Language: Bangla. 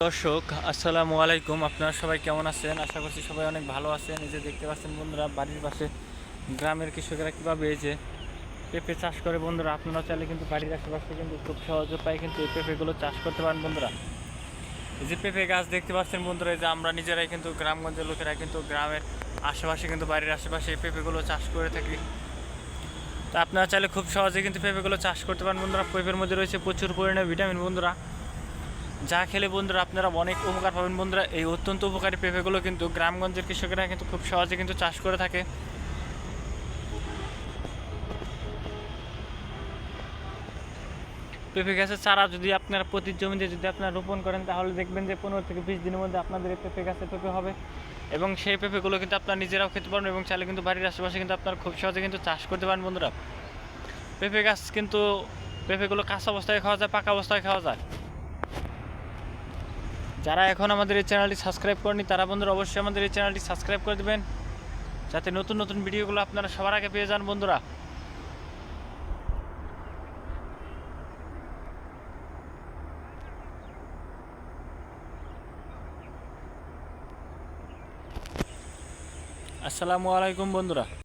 দর্শক, আসসালামু আলাইকুম। আপনারা সবাই কেমন আছেন? আশা করছি সবাই অনেক ভালো আছেন। এই যে দেখতে পাচ্ছেন বন্ধুরা, বাড়ির পাশে গ্রামের কৃষকেরা কীভাবে এই যে পেঁপে চাষ করে বন্ধুরা, আপনারা চাইলে কিন্তু বাড়ির আশেপাশে কিন্তু খুব সহজ উপায়ে কিন্তু এই পেঁপেগুলো চাষ করতে পারেন বন্ধুরা। এই যে পেঁপে গাছ দেখতে পাচ্ছেন বন্ধুরা, এই যে আমরা নিজেরাই কিন্তু গ্রামগঞ্জের লোকেরা কিন্তু গ্রামের আশেপাশে কিন্তু বাড়ির আশেপাশে এই পেঁপেগুলো চাষ করে থাকি। তা আপনারা চাইলে খুব সহজে কিন্তু পেঁপেগুলো চাষ করতে পারেন বন্ধুরা। পেঁপের মধ্যে রয়েছে প্রচুর পরিমাণে ভিটামিন বন্ধুরা। যা খেলে বন্ধুরা আপনারা অনেক উপকার পাবেন বন্ধুরা। এই অত্যন্ত উপকারী পেঁপেগুলো কিন্তু গ্রামগঞ্জের কৃষকেরা কিন্তু খুব সহজে কিন্তু চাষ করে থাকে। পেঁপে গাছের চারা যদি আপনারা প্রতি জমিতে যদি আপনারা রোপণ করেন, তাহলে দেখবেন যে পনেরো থেকে বিশ দিনের মধ্যে আপনাদের এই পেঁপে গাছে পেঁপে হবে। এবং সেই পেঁপেগুলো কিন্তু আপনারা নিজেরাও খেতে পারেন এবং চাইলে কিন্তু বাড়ির আশেপাশে কিন্তু আপনারা খুব সহজে কিন্তু চাষ করতে পারেন বন্ধুরা। পেঁপে গাছ কিন্তু, পেঁপেগুলো কাঁচা অবস্থায় খাওয়া যায়, পাকা অবস্থায় খাওয়া যায়। যারা এখন আমাদের এই চ্যানেলটি সাবস্ক্রাইব করেনি, তারা বন্ধুরা অবশ্যই আমাদের এই চ্যানেলটি সাবস্ক্রাইব করে দেবেন। যাতে নতুন নতুন ভিডিওগুলো আপনারা সবার আগে পেয়ে যান বন্ধুরা। আসসালামু আলাইকুম বন্ধুরা।